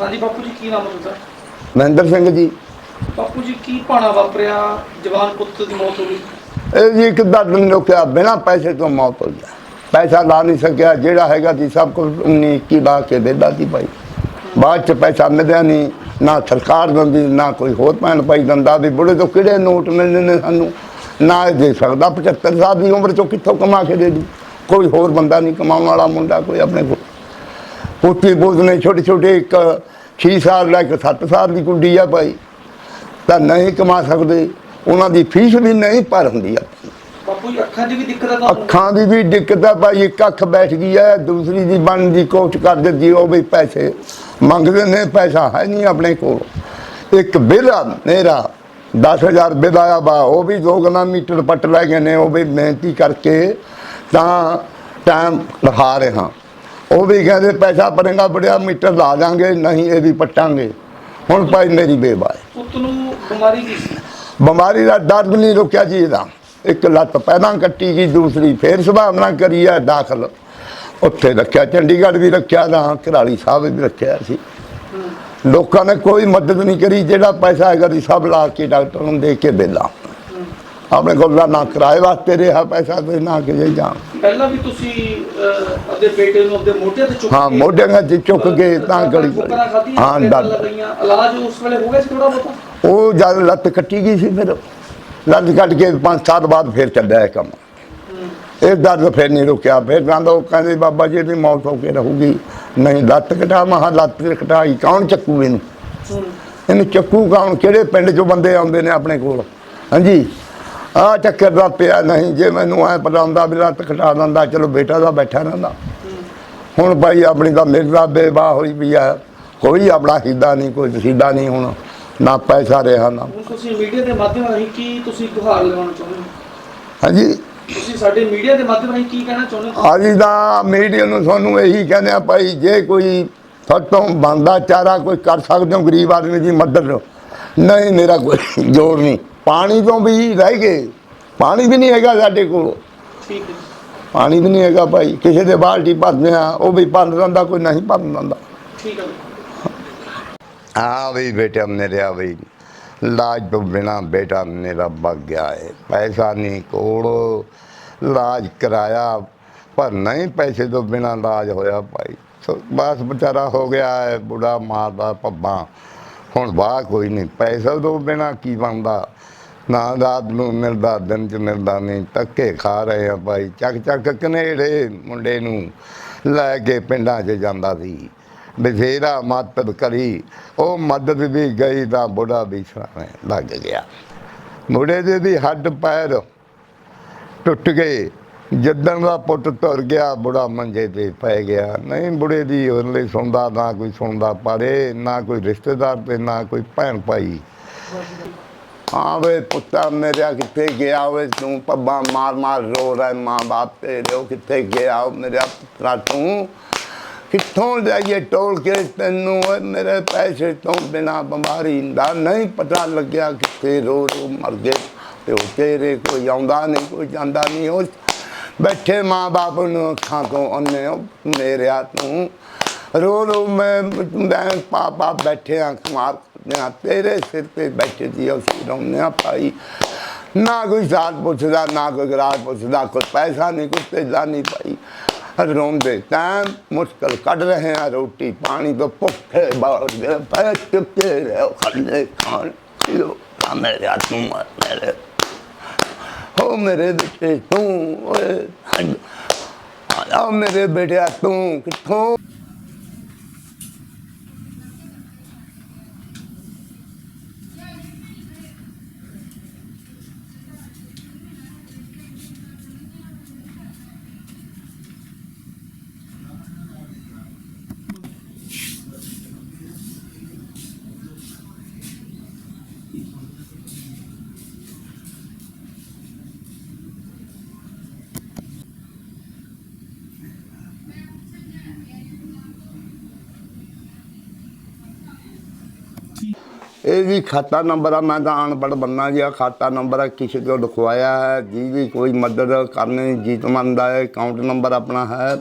ਹਾਂਜੀ ਬਾਪੂ ਜੀ ਕੀ ਨਾਮ ਹੈ ਤੁਹਾਡਾ? ਮਹਿੰਦਰ ਸਿੰਘ ਜੀ। ਬਾਪੂ ਜੀ ਕੀ ਭਾਣਾ ਵਾਪਰਿਆ? ਜਵਾਨ ਪੁੱਤ ਦੀ ਮੌਤ ਹੋ ਗਈ। ਇਹ ਜੀ ਇੱਕ ਦਰਦ ਨੂੰ ਲੋਕਿਆ ਬਿਨਾ ਪੈਸੇ ਤੋਂ ਮੌਤ ਹੋ ਗਿਆ। ਪੈਸਾ ਲਾ ਨਹੀਂ ਸਕਿਆ ਜਿਹੜਾ ਹੈਗਾ ਸੀ ਸਭ ਕੁਝ ਉਨੀ ਕੀ ਲਾ ਕੇ ਦੇਦਾ ਸੀ ਭਾਈ। ਬਾਅਦ ਚ ਪੈਸਾ ਮਿਲਿਆ ਨਹੀਂ ਨਾ ਸਰਕਾਰ ਦਿੰਦੀ ਨਾ ਕੋਈ ਹੋਰ ਭੈਣ ਭਾਈ ਦਿੰਦਾ ਵੀ ਬੁੜੇ ਤੋਂ ਕਿਹੜੇ ਨੋਟ ਮਿਲਣੇ ਨੇ ਸਾਨੂੰ? ਨਾ ਇਹ ਦੇ ਸਕਦਾ 75 ਸਾਲ ਦੀ ਉਮਰ ਚੋਂ ਕਿੱਥੋਂ ਕਮਾ ਕੇ ਦੇ ਦੂ? ਕੋਈ ਹੋਰ ਬੰਦਾ ਨਹੀਂ ਕਮਾਉਣ ਵਾਲਾ ਮੁੰਡਾ ਕੋਈ ਆਪਣੇ ਕੋਲ। ਪੋਤੀ ਬੋਝ ਨੇ ਛੋਟੇ ਛੋਟੇ ਇੱਕ 6 ਸਾਲ ਦਾ ਇੱਕ 7 ਸਾਲ ਦੀ ਕੁੜੀ ਆ ਭਾਈ। ਤਾਂ ਨਹੀਂ ਕਮਾ ਸਕਦੇ। ਉਹਨਾਂ ਦੀ ਫੀਸ ਵੀ ਨਹੀਂ ਭਰ ਹੁੰਦੀ ਆ। ਬਾਪੂ ਜੀ ਅੱਖਾਂ 'ਚ ਵੀ ਦਿੱਕਤ ਆ ਅੱਖਾਂ ਦੀ ਵੀ ਦਿੱਕਤ ਆ ਭਾਈ। ਇੱਕ ਅੱਖ ਬੈਠ ਗਈ ਹੈ ਦੂਸਰੀ ਦੀ ਬਣਨ ਦੀ ਕੋਸ਼ਿਸ਼ ਕਰ ਦਿੱਤੀ ਉਹ ਵੀ ਪੈਸੇ। ਮੰਗਦੇ ਨੇ ਪੈਸਾ ਹੈ ਨਹੀਂ ਆਪਣੇ ਕੋਲ। ਇੱਕ ਬਿੱਲ ਆ ਮੇਰਾ 10000 ਬਿੱਲ ਆਇਆ ਬਾ ਉਹ ਵੀ ਦੋ ਗਣਾ ਮੀਟਰ ਪੱਟ ਲੈ ਗਏ ਨੇ ਉਹ ਵੀ ਮਿਹਨਤੀ ਕਰਕੇ ਤਾਂ ਟਾਈਮ ਲਗਾ ਰਹੇ। ਹਾਂ ਉਹ ਵੀ ਕਹਿੰਦੇ ਪੈਸਾ ਭਰੇਗਾ ਬੜਿਆ ਮੀਟਰ ਲਾ ਜਾਾਂਗੇ ਨਹੀਂ ਇਹ ਵੀ ਪੱਟਾਂਗੇ। ਹੁਣ ਭਾਈ ਮੇਰੀ ਬੇਵਾ ਹੈ। ਪੁੱਤ ਨੂੰ ਬਿਮਾਰੀ ਕੀ ਸੀ? ਬਿਮਾਰੀ ਦਾ ਦਰਦ ਨਹੀਂ ਰੁਕਿਆ ਜੀ ਇਹਦਾ। ਇੱਕ ਲੱਤ ਪਹਿਲਾਂ ਕੱਟੀ ਗਈ ਦੂਸਰੀ ਫੇਰ ਸੁਭਾਵਨਾ ਕਰੀ ਹੈ ਦਾਖਲ। ਉੱਥੇ ਰੱਖਿਆ ਚੰਡੀਗੜ੍ਹ ਵੀ ਰੱਖਿਆ ਤਾਂ ਘਰਾਲੀ ਸਾਹਿਬ ਵੀ ਰੱਖਿਆ ਸੀ। ਲੋਕਾਂ ਨੇ ਕੋਈ ਮਦਦ ਨਹੀਂ ਕਰੀ ਜਿਹੜਾ ਪੈਸਾ ਹੈਗਾ ਸੀ ਸਭ ਲਾ ਕੇ ਡਾਕਟਰ ਨੂੰ ਦੇ ਕੇ ਬੇਲਾ ਆਪਣੇ ਕੋਲ ਨਾ- ਕਿਰਾਏ ਵਾਸਤੇ ਰਿਹਾ ਪੈਸਾ ਤੇ ਨਾ ਕਿ ਜਾਂ ਪਹਿਲਾਂ ਵੀ ਤੁਸੀਂ ਅਹ, ਆਪਦੇ ਬੇਟੇ ਨੂੰ ਆਪਦੇ ਮੋਢੇ ਤੇ ਚੁੱਕ ਹਾਂ ਕੇ- ਮੋਢਿਆਂ 'ਚ ਚੁੱਕ ਕੇ ਤਾਂ ਗਲੀ ਠੋਕਰਾਂ ਖਾਧੀਆਂ, ਹਾਂ ਲਗਾਈਆਂ ਇਲਾਜ ਉਸ ਵੇਲੇ ਹੋ ਗਿਆ ਸੀ ਥੋੜਾ ਬਹੁਤਾ? ਉਹ ਜਦ ਲੱਤ ਕੱਟੀ ਗਈ ਸੀ ਫਿਰ। ਲੱਤ ਕੱਟ ਕੇ ਪੰਜ ਸਾਲ ਬਾਅਦ ਫਿਰ ਚੱਲਿਆ ਇਹ ਕੰਮ। ਇਹ ਦਰਦ ਫਿਰ ਨਹੀਂ ਰੁਕਿਆ। ਫਿਰ ਕਹਿੰਦਾ ਉਹ ਕਹਿੰਦੇ ਬਾਬਾ ਜੀ ਦੀ ਮੌਤ ਹੋ ਕੇ ਰਹੂਗੀ। ਨਹੀਂ ਲੱਤ ਕਟਾ ਮਹਾ ਲੱਤ ਕਟਾਈ ਕੌਣ ਚੱਕੂ ਇਹਨੂੰ? ਇਹਨੂੰ ਚੱਕੂ ਕੌਣ? ਕਿਹੜੇ ਪਿੰਡ ਚੋਂ ਬੰਦੇ ਆਉਂਦੇ ਨੇ ਆਪਣੇ ਕੋਲ? ਹਾਂਜੀ। ਆ ਚੱਕਰ ਦਾ ਪਿਆ ਨਹੀਂ ਜੇ ਮੈਨੂੰ ਐ ਪਤਾ ਹੁੰਦਾ ਵੀ ਲੱਤ ਕਟਾ ਦਿੰਦਾ ਚਲੋ ਬੇਟਾ ਦਾ ਬੈਠਾ ਰਹਿੰਦਾ। ਹੁਣ ਭਾਈ ਆਪਣੀ ਤਾਂ ਮਿਰਜ਼ਾ ਬੇਵਾ ਹੋਈ ਵੀ ਆ। ਕੋਈ ਆਪਣਾ ਹਿੱਦਾ ਨਹੀਂ ਕੋਈ ਵਸੀਦਾ ਨਹੀਂ ਹੁਣ ਨਾ ਪੈਸਾ ਰਿਹਾ ਨਾ। ਹੁਣ ਤੁਸੀਂ ਮੀਡੀਆ ਦੇ ਮਾਧਿਅਮ ਰਾਹੀਂ ਕੀ ਤੁਸੀਂ ਗੁਹਾਰ ਲਗਾਉਣਾ ਚਾਹੁੰਦੇ ਹੋ? ਹਾਂਜੀ? ਤੁਸੀਂ ਸਾਡੇ ਮੀਡੀਆ ਦੇ ਮਾਧਿਅਮ ਰਾਹੀਂ ਕੀ ਕਹਿਣਾ ਚਾਹੁੰਦੇ ਹੋ? ਅਸੀਂ ਤਾਂ ਮੀਡੀਆ ਨੂੰ ਤੁਹਾਨੂੰ ਇਹੀ ਕਹਿੰਦੇ ਆ ਭਾਈ ਜੇ ਕੋਈ ਤੁਹਾਤੋਂ ਬੰਦਾ ਚਾਰਾ ਕੋਈ ਕਰ ਸਕਦੇ ਹੋ ਗਰੀਬ ਆਦਮੀ ਦੀ ਮਦਦ। ਨਹੀਂ ਮੇਰਾ ਕੋਈ ਜੋਰ ਨਹੀਂ। ਪਾਣੀ ਤੋਂ ਵੀ ਰਹਿ ਗਏ ਪਾਣੀ ਵੀ ਨਹੀਂ ਹੈਗਾ ਸਾਡੇ ਕੋਲ ਠੀਕ ਹੈ ਪਾਣੀ ਵੀ ਨਹੀਂ ਹੈਗਾ ਭਾਈ ਕਿਸੇ ਦੇ ਬਾਲਟੀ ਭਰਦੇ ਆ ਉਹ ਵੀ ਭਰ ਦਿੰਦਾ ਕੋਈ ਨਹੀਂ ਭਰ ਦਿੰਦਾ ਠੀਕ ਹੈ हाँ भाई बेटा मेरे आ भाई लाज तो बिना बेटा मेरा भग गया है पैसा नहीं कोड़ो लाज कराया पर नहीं पैसे तो बिना लाज होया भाई तो बस बेचारा हो गया है बुढ़ा मारदा पब्बा ਹੁਣ ਵਾਹ ਕੋਈ ਨਹੀਂ, ਪੈਸਾ ਤੋਂ ਬਿਨਾ ਕੀ ਬਣਦਾ? ਨਾ ਰਾਤ ਨੂੰ ਮਿਲਦਾ, ਦਿਨ ਚ ਮਿਲਦਾ ਨਹੀਂ। ਧੱਕੇ ਖਾ ਰਹੇ ਆ ਭਾਈ, ਚੱਕ ਚੱਕ ਕਨੇੜੇ ਮੁੰਡੇ ਨੂੰ ਲੈ ਕੇ ਪਿੰਡਾਂ 'ਚ ਜਾਂਦਾ ਸੀ। ਬਥੇਰਾ ਮਦਦ ਕਰੀ, ਉਹ ਮਦਦ ਵੀ ਗਈ ਤਾਂ ਬੁੜਾ ਵੀ ਸਰਾਣੇ ਲੱਗ ਗਿਆ। ਬੁੜੇ ਦੇ ਵੀ ਹੱਡ ਪੈਰ ਟੁੱਟ ਗਏ। ਜੱਦਣ ਦਾ ਪੁੱਤ ਤੁਰ ਗਿਆ, ਬੁੜਾ ਮੰਜੇ ਤੇ ਪੈ ਗਿਆ। ਨਹੀਂ, ਬੁੜੇ ਦੀ ਉਹਲੇ ਸੁਣਦਾ, ਨਾ ਕੋਈ ਸੁਣਦਾ ਪੜੇ, ਨਾ ਕੋਈ ਰਿਸ਼ਤੇਦਾਰ ਤੇ, ਨਾ ਕੋਈ ਭੈਣ ਭਾਈ। ਹਾਂ ਪੁੱਤਾ ਮੇਰਾ ਕਿੱਥੇ ਗਿਆ? ਵੇ ਤੂੰ ਪੱਬਾ ਮਾਰ ਮਾਰ ਰੋ ਰਿਹਾ ਮਾਂ ਬਾਪ ਤੇਰੇ, ਉਹ ਕਿੱਥੇ ਗਿਆ? ਮੇਰਾ ਪੁੱਤਰਾ ਤੂੰ ਕਿੱਥੋਂ ਜਾਈਏ ਟੋਲ ਕੇ ਤੈਨੂੰ? ਮੇਰੇ ਪੈਸੇ ਤੋਂ ਬਿਨਾ ਬਿਮਾਰੀ ਦਾ ਨਹੀਂ ਪਤਾ ਲੱਗਿਆ ਕਿੱਥੇ ਰੋ ਰੋ ਮਰ ਗਏ। ਤੇ ਉਹ ਤੇਰੇ ਕੋਈ ਆਉਂਦਾ ਨਹੀਂ, ਕੋਈ ਜਾਂਦਾ ਨਹੀਂ, ਉਹ ਬੈਠੇ ਮਾਂ ਬਾਪ ਨੂੰ ਅੱਖਾਂ ਤੋਂ ਅੰਨੇ ਮੇਰਿਆ ਤੂੰ ਰੋ ਰੋ ਮੈਂ ਮੈਂ ਪਾਪਾ ਬੈਠੇ ਆ ਮਾਰ ਤੇਰੇ ਸਿਰ ਤੇ ਬੈਠੇ ਸੀ ਅਸੀਂ ਰੋਨੇ ਆ ਨਾ ਕੋਈ ਸਾਥ ਪੁੱਛਦਾ, ਨਾ ਕੋਈ ਗਰਾਜ ਪੁੱਛਦਾ, ਕੋਈ ਪੈਸਾ ਨਹੀਂ ਕੁਛ ਤੇਜਾ ਨਹੀਂ ਭਾਈ। ਰੋਂਦੇ ਤਾਂ ਮੁਸ਼ਕਲ ਕੱਢ ਰਹੇ ਆ ਰੋਟੀ ਪਾਣੀ ਤੋਂ ਭੁੱਖੇ ਬਾਹਰ। ਪੈ ਚੁੱਕੇ ਰਹੋ ਖਾਣੇ। ਖਾਣ ਲੋ ਮੇਰੇ ਹੱਥ ਨੂੰ ਮਾਰ, ਮੇਰੇ ਹੋ ਮੇਰੇ ਬੇਟੇ ਤੂੰ ਓਏ ਆ ਮੇਰੇ ਬੇਟਿਆ ਤੂੰ ਕਿੱਥੋਂ ਇਹ ਵੀ ਖਾਤਾ ਨੰਬਰ ਆ, ਮੈਂ ਤਾਂ ਅਨਪੜ੍ਹ ਬੰਨਾ ਜੀ, ਆ ਖਾਤਾ ਨੰਬਰ ਆ, ਕਿਸੇ ਤੋਂ ਲਿਖਵਾਇਆ ਹੈ, ਜਿਹਦੀ ਕੋਈ ਮਦਦ ਕਰਨੀ, ਜੀਤ ਮੰਨਦਾ ਹੈ ਅਕਾਊਂਟ ਨੰਬਰ ਆਪਣਾ ਹੈ।